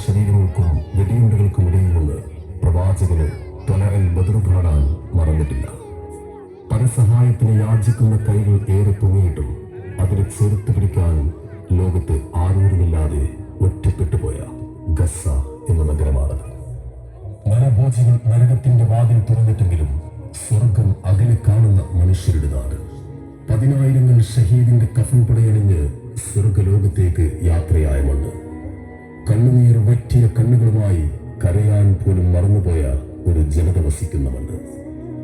മൃതശരീരങ്ങൾക്കും വെടിയുണ്ടകൾക്കും ഇടയിൽ നിന്ന് പ്രവാചകന് തൊലറൽ ബദർ കാണാൻ മറന്നിട്ടില്ല. പരസഹായത്തിന് യാചിക്കുന്ന കൈകൾ ഏറെ പൊങ്ങിയിട്ടും അതിനെ ചെറുത്ത് പിടിക്കാൻ ലോകത്ത് ആരോരുമില്ലാതെ ഒറ്റപ്പെട്ടുപോയ ഗസ എന്ന നഗരമാണത്. നരഭോജികൾ നരകത്തിന്റെ വാതിൽ തുറന്നിട്ടെങ്കിലും സ്വർഗം അകലെ കാണുന്ന മനുഷ്യരുടെ നാട്. പതിനായിരങ്ങൾ ഷഹീദിന്റെ കഫൻ പടയണിഞ്ഞ് സ്വർഗലോകത്തേക്ക് യാത്രയായ മണ്ണ്. കണ്ണുനീർ വറ്റിയ കണ്ണുകളുമായി കരയാൻ പോലും മറന്നുപോയ ഒരു ജനത വസിക്കുന്നവണ്ട്.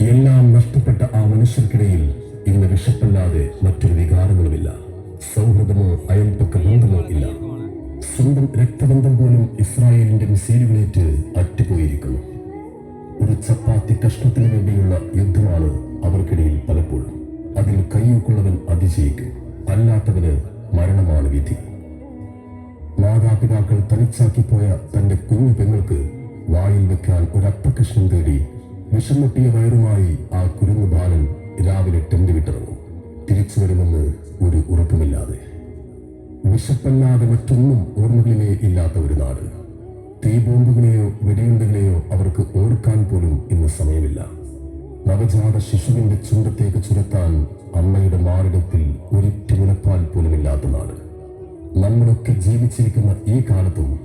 എല്ലാം നഷ്ടപ്പെട്ട ആ മനുഷ്യർക്കിടയിൽ ഇന്ന് വിഷപ്പല്ലാതെ മറ്റൊരു വികാരങ്ങളുമില്ല. സൗഹൃദമോ അയൽപ്പക്ക ബന്ധമോ ഇല്ല. സ്വന്തം രക്തബന്ധം പോലും ഇസ്രായേലിന്റെ മിസൈലുകളേറ്റ് അറ്റുപോയിരിക്കുന്നു. ഒരു ചപ്പാത്തി കഷ്ണത്തിന് വേണ്ടിയുള്ള യുദ്ധമാണ് അവർക്കിടയിൽ പലപ്പോഴും. അതിൽ കൈയൂക്കുള്ളവൻ അതിജയിക്കും. അല്ലാത്തവന് മരണമാണ് വിധി. മാതാപിതാക്കൾ തനിച്ചാക്കിപ്പോയ തന്റെ കുഞ്ഞു പെങ്ങൾക്ക് വായിൽ വെക്കാൻ ഒരപ്പക്കഷ്ണം തേടി വിഷമൊട്ടിയ വയറുമായി ആ കുരുന്നു ബാലൻ രാവിലെ ടെന്റ് വിട്ടിറങ്ങും. തിരിച്ചു വരുമെന്ന് ഒരു ഉറപ്പുമില്ലാതെ. വിശപ്പല്ലാതെ മറ്റൊന്നും ഓർമ്മകളിലേ ഇല്ലാത്ത ഒരു നാട്. തീബോംബുകളെയോ വെടിയുണ്ടകളെയോ അവർക്ക് ഓർക്കാൻ പോലും ഇന്ന് സമയമില്ല. നവജാത ശിശുവിന്റെ ചുണ്ടത്തേക്ക് ചുരത്താൻ അമ്മയുടെ മാറിടത്തിൽ ഒരിറ്റ് നമ്മളൊക്കെ ജീവിച്ചിരിക്കുന്ന ഈ കാലത്തും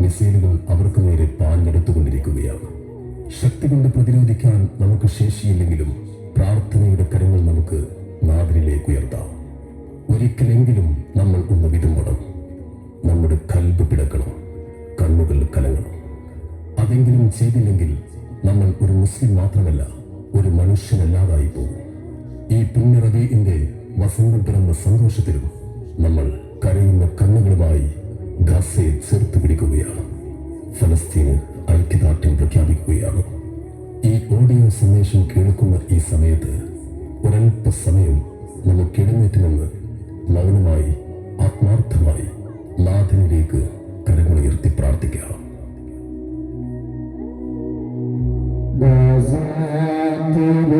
മിസൈലുകൾ അവർക്ക് നേരെ പാഞ്ഞെടുത്തുകൊണ്ടിരിക്കുകയാണ്. ശക്തി കൊണ്ട് പ്രതിരോധിക്കാൻ നമുക്ക് ശേഷിയില്ലെങ്കിലും പ്രാർത്ഥനയുടെ കരങ്ങൾ നമുക്ക് നാദിനിലേക്ക് ഉയർത്താം. ഒരിക്കലെങ്കിലും നമ്മൾ ഒന്ന് വിതുമ്പണം. നമ്മുടെ കൽബ് പിടക്കണം. കണ്ണുകൾ കലങ്ങണം. അതെങ്കിലും ചെയ്തില്ലെങ്കിൽ നമ്മൾ ഒരു മുസ്ലിം മാത്രമല്ല ഒരു മനുഷ്യനല്ലാതായി പോകും. ഈ പുണ്യറബീന്റെ വസന്തം പിറന്ന സന്തോഷത്തിലും നമ്മൾ കരയുന്ന കണ്ണുകളുമായി ഗസയെ ചെറുത്തു പിടിക്കുകയാണ്. ഫലസ്തീന് ഐക്യദാർഢ്യം പ്രഖ്യാപിക്കുകയാണ്. ഈ ഓഡിയോ സന്ദേശം കേൾക്കുന്ന ഈ സമയത്ത് ഒരൽപ്പ സമയം നമ്മൾ എഴുന്നേറ്റ് നിന്ന് മൗനമായി ആത്മാർത്ഥമായി നാഥനിലേക്ക് കരങ്ങളുയർത്തി പ്രാർത്ഥിക്കാം. ഗാസാതിരുവിലെ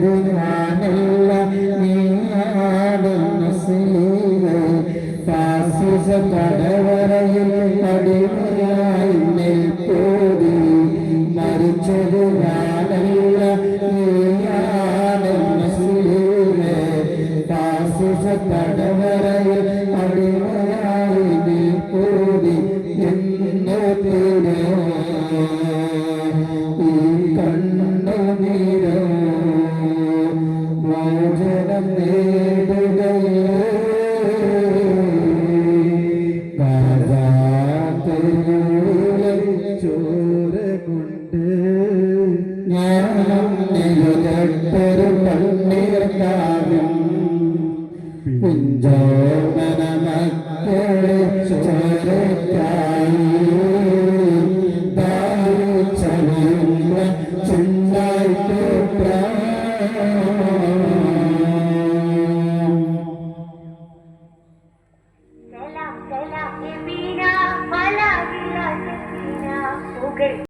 മരിച്ചത് ഞാനല്ല നീയാണ് മുസ്ലിമേ ഫാസിസ തടവറയിൽ അടിമയായി നിൽപ്പോതി മരിച്ചത് ഞാനല്ല നീയാണ് മുസ്ലിമേ ഫാസിസ തടവറയിൽ അടിമയായി നിൽപ്പോതി എന്നോ പെരു കണ്ണീർ കാവ്യം പിഞ്ചോമന